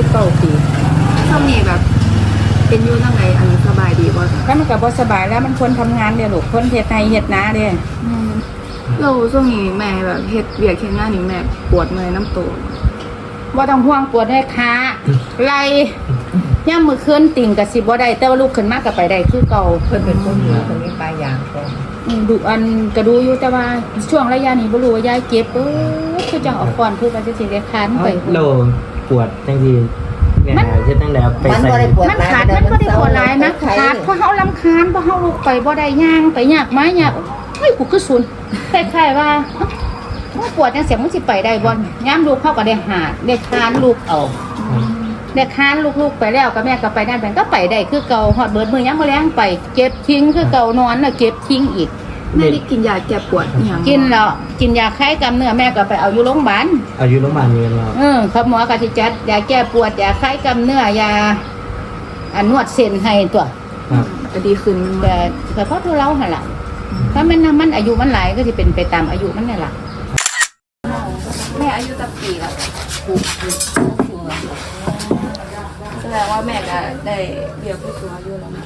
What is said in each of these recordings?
สิบเก้าปีช่วงนี้แบบ เป็นอยูตั้งไหนอันนี้สบายดีบ่จ้ะถ้ามันก็บ่สบายแล้วมันคนทำงานเด้ลูกคนเฮ็ดไห้เฮ็ดนาเด้เราช่วงนี้แม่แบบเฮ็ดเวียกเฮ็ดงานนี่แม่ปวดเมื่อยน้ำตัวบ่ต้องห่วงปวดให้ขาไหลย่ามมือคืนติ่งก็สิบ่ได้แต่ว่าลูกขึ้นมาก็ไปได้คือเก่าเพิ่นเป็นคนเหนือคนนี้ปลายยางก่อนอืมดูอันก็ดูอยู่แต่ว่าช่วงระยะนี้บ่รู้ว่ายายเก็บเออคือจังเออกก่อนคือว่าสิสิได้คานไป เรา ปวดจังทีเนี่ยเฮ็ดตั้งแต่ไปมันใส่บ่ได้ปวดมันหลายขาดมันก็ได้ปวดหลายนะขาดเพราะเฮาลำคาญเพราะเฮาลุกไปบ่ได้ย่างไปยากไม้ยากเฮ้ยกูคือศูนย์คล้ายๆว่าว่าปวดจังเสียงมันสิไปได้บ่ย่ามลูกเขาก็ได้หาดได้คานลูกเอาได้คานลูกๆไปแล้วก็แม่ก็ไปนั่นเป็นก็ไปได้คือเก่าฮอดเบิดมื้อยามมื้อแลงไปเก็บทิ้งคือเก่านอนน่ะเก็บทิ้งอีก แม่ได้กินยาแก้ปวดอหย่างกินแล้วกินยาคลายกล้ามเนื้อแม่ก็ไปเอาอยู่โรงพยาบาลอายุโรงพยาบาลนี่เราเออเขาหมอก็สิจัดยาแก้ปวดยาคลายกล้ามเนื้อยาอันนวดเส้นให้ตัวครับ ก็ดีขึ้นมันบ่แต่แต่เพราะทุเราหั่นล่ะถ้ามันมันอายุมันหลายก็สิเป็นไปตามอายุมันนี่ล่ะแม่อายุตั้งปีแล้วแสดงว่าแม่ก็ได้เรียกผู้สูงอายุแล้วนะ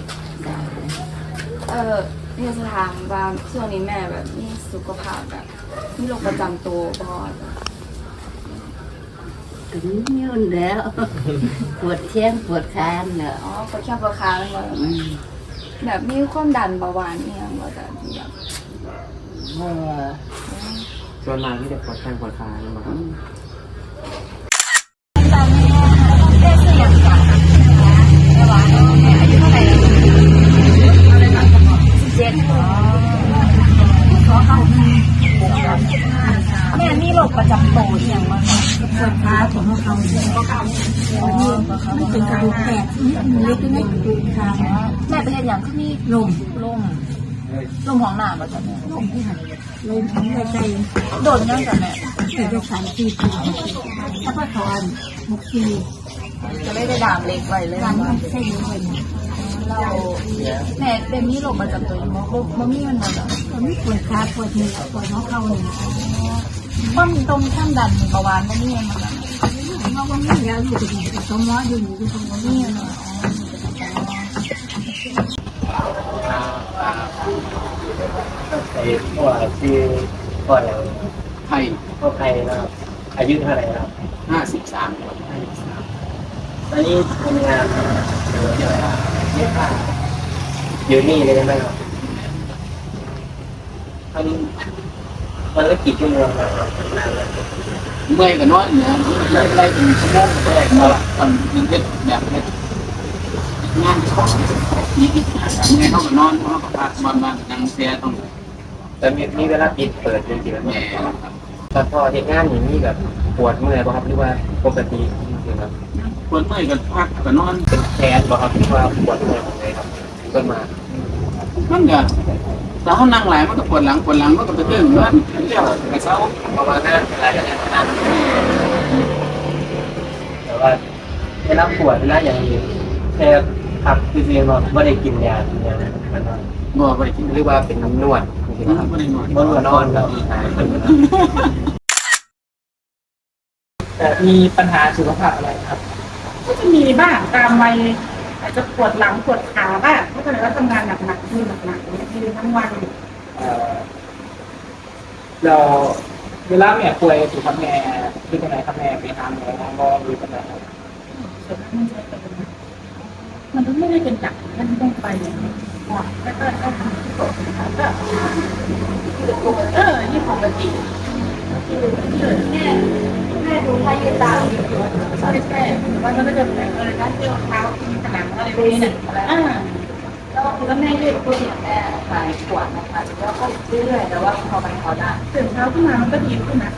เออเรียนสถามว่าช่วงนี้แม่แบบมีสุขภาพแบบมีโรคประจำตัวบ่จ้ะถึงยืนแล้ว ปวดแข้งปวดขาเนอะอ๋อปวดแข้งปวดขาแล้วก็อืมแบบมีความดันเบาหวานเนี่ยว่าจะที่แบบเมื่อส่วนมากที่จะปวดแข้งปวดขาใช่ไหมครับ แม่มีโรคประจำตัวอีหยังบ่ปวดขาของเขาก็เขามันเป็นกระดูกแตกเล็กนิดกระดูกขาแม่ไปเฮ็ดหยังคือมีลมลมลมของหน้าบ่จ้ะแม่ลมที่หันลมทั้งใจโดนยังจ้ะแม่เกิดจากสารปีปีถ้าพ่อถอนหกปีจะไม่ได้ดามเล็กไว้เลยการมันเส้นเลย เราแม่เป็นมีโรคประจำตัวอยู่บ่บ่บ่มีมันบ่จ้ะตอนนี้ปวดขาปวดเหนือปวดหัวเข่าเลยความตรงข้ามดันเบาหวานบ่มีมันบ่จ้ะเพราะว่าไม่แล้วอยู่ที่ไหนสมมติอยู่อยู่ตรงนี้ไอ้พวกที่พวกอะไรไทยพวกใครนะครับอายุเท่าไหร่ครับห้าสิบสามตอนนี้ทำงานอะ ยู่นี่เลยใช่ไหมครับทำวันละกี่ชั่วโมงครับทำงานเลยเมื่อยกันน้อยเนี่ยไม่เป็นไรเป็นชั่วโมงแรกก็ตอนนึงเด็ดแบบเด็ดงานของนี่เมื่อยเขาก็นอนเขาก็พักบอลบ้านนั่งเสียต้องแต่มีมีเวลาปิดเปิดจริงๆแล้วแม่ครับตอนพอเหตุงานอย่างนี้แบบปวดเมื่อยป่ะครับหรือว่าปกติ จริงๆครับควรเมื่อยกันพักกันนอนเป็นแขนป่ะครับหรือว่าปวดเมื่อยของไงครับต้นมามันก็แต่เขานั่งหลายมันก็ปวดหลังปวดหลังมันก็ไปตึงมันเที่ยวกระเช้าประมาณนั้นอะไรกันนั้นแต่ว่าเวลาปวดเวลาอย่างนี้แค่พักคือเรียนว่าไม่ได้กินยากินยานะมันนอนบ่ไปกินหรือว่าเป็นนวดจริงๆครับไม่ได้นอนนวดนอนครับแต่ มีปัญหาสุขภาพอะไรครับ ก็จะมีบ้างตามวัยอาจจะปวดหลังปวดขาบ้างเพราะฉะนั้นเราทำงานหนักๆยืนหนักๆเนี่ยยืนทั้งวันเอ่อเราเวลาแม่ป่วยถูกครับแม่คือตรงไหนครับแม่ไปหาหมอหาหมอหรือตรงไหนครับส่วนมากมันจะเป็นมันก็ไม่ได้เป็นจักมันต้องไปอย่างนี้ก่อนแล้วก็ต้องทำที่ตกนะคะก็เออนี่ปกติแม่แม่ดูพายุตามใช่ใช่ว่ามันก็จะแบบอะไรนะที่รองเท้าที่ผนังอะไรพวกนี้เนี่ยอ่า แล้วแม่ยืดตัวเนี่ยแม่หายปวดนะคะแล้วก็เรื่อยๆแต่ว่าพอไปเขาได้ตื่นเช้าขึ้นมามันก็ดีขึ้นนะ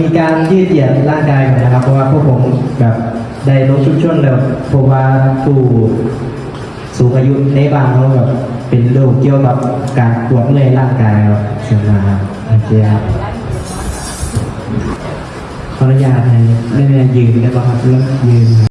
มีการยืดเหยียดร่างกายหน่นะครับ เพราะว่าพวกผมแบบได้ลงชุดชนแบบเพราะว่าผู้สูงอายุในบ้านเขาแบบเป็นโรคเกี่ยวกับการปวดเมื่อยร่างกายครับเชิญมาโอเคครับขออนุญาตให้ได้ม่ยืนได้ป่ะครับแล้วยืน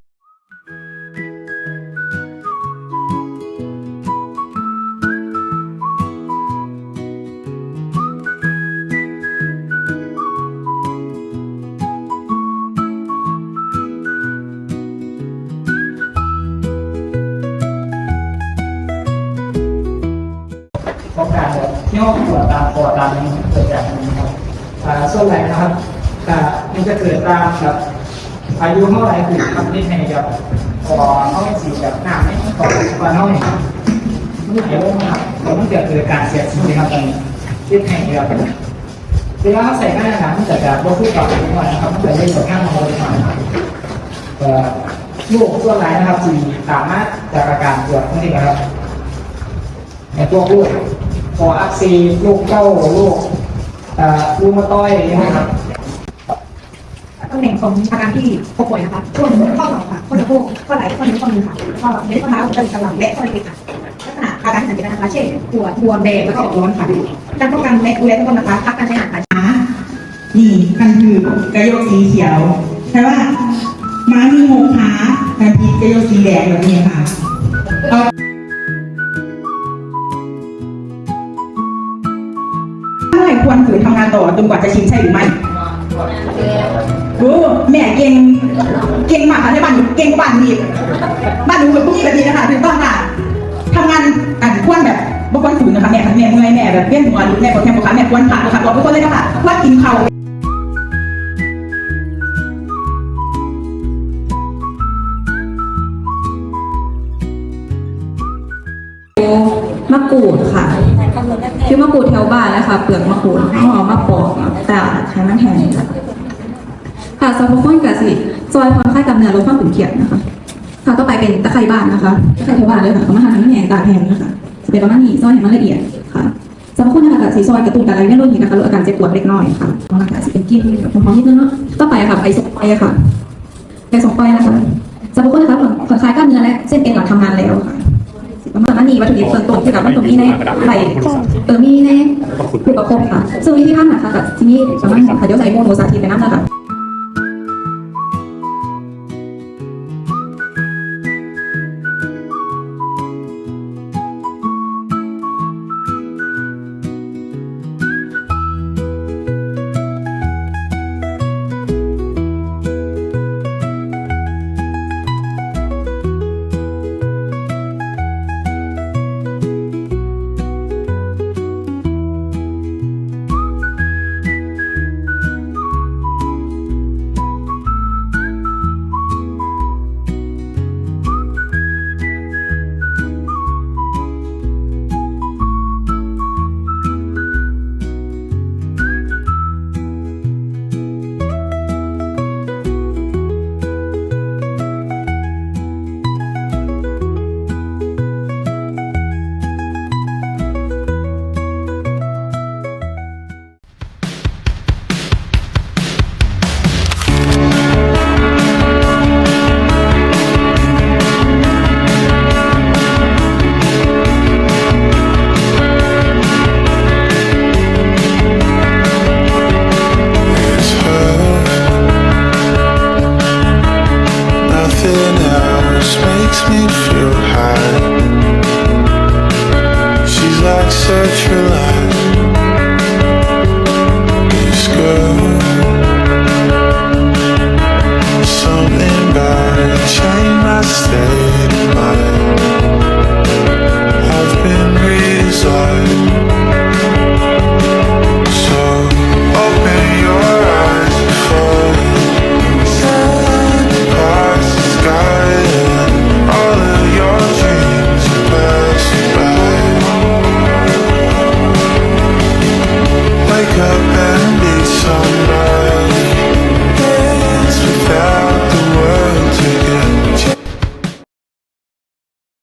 กิดตามแบบอายุเท่าไหร่คือทำได้ไงครับพอเขาไม่สีแบบหน้าไม่ต่อพอเท่าไหร่ครับมันไหลลงครับผมันจะเกิดการเสียดสีครับตอนนี้ได้ไงครับเวลาเขาใส่หน้าหนามันจะแบบว่าพูดต่อไปก่อนนะครับมันจะเล่นกับข้างมองไปก่อนนะครับเอ่อลูกส่วไหนนะครับสีสามารถจากอาการปวดนั่นเองครับในพวลูกคออักเสบลูกเก้าลูกลูกมะต้อยอย่างเงี้ยนะครับ ตำแหน่งของอาการที่ผู้ป่วยนะคะช่วงข้อศอค่ะข้อสะโพกข้อไหล่ข้อนิ้วข้อมือค่ะข้อเล็บข้อเท้ากระดูกสันหลังและข้อเล็กค่ะลักษณะอาการที่สังเกตนะคะเช่นปวดบวมแดงแล้วก็ออกร้อนค่ะการป้องกันและดูแลทุกคนนะคะพักการใช้อาหารค่ะนี่มันคือกระโยกสีเขียวใช่ว่าม้ามีหกขาทันทีกระโยกสีแดงแบบนี้ค่ะเอาเมื่อไหร่ควรฝืนทำงานต่อจนกว่าจะชินใช่หรือไม่ โอ้แม่เก่งเก่งมากค่ะในบ้านเก่งกว่าบ้านหนูอีกบ้านหนูแบบพวกนี้แบบนี้นะคะถูกต้องค่ะทำงานอ่านควรแบบบ่ควรฝืนนะคะแม่ค่ะแม่เมื่อยแม่แบบเวียหัวหรือแม่ปวดแขนปวดขาแม่ควรผ่าค่ะบอกทุกคนเลยนะคะว่ากินเขามะกรูดค่ะ คือมะกรูดแถวบ้านนะคะเปลือกมะกรูดหอามาปอกตากให้มันแห้งค่ะค่ะสำหรับคนกับสิซอยผ่อนคลายกล้ามเนื้อลดความตึงเครียดนะคะ ค่ะต่อไปเป็นตะไคร้บ้านนะคะตะไคร้แถวบ้านเลยค่ะเอามาหั่นให้มันแห้งตากแห้งนะคะเป็นประมาณนี้ซอยให้มันละเอียดค่ะสำหรับคนนะคะกับสีซอยกระตุ้นการไหลเวียนโลหิตนะคะลดอาการเจ็บปวดเล็กน้อยค่ะน้องนะคะสิเป็นกิ้งกับความนิดนึงเนาะต่อไปค่ะไอสองไฟค่ะไอสองไฟนะคะสำหรับคนนะคะผ่อนผ่อนคลายกล้ามเนื้อและเส้นเอ็นหลังทำงานแล้วค่ะ มาณนี้วัตถุดิบส่วนตรงที่กับมันตรงนี้ในไหลเออมีในผู้ประกอบค่ะซึ่งวิธีทำนะคะกับที่นี่ประมาณค่ะเดี๋ยวใส่โมโนสาธิตไปน้ำนะคะ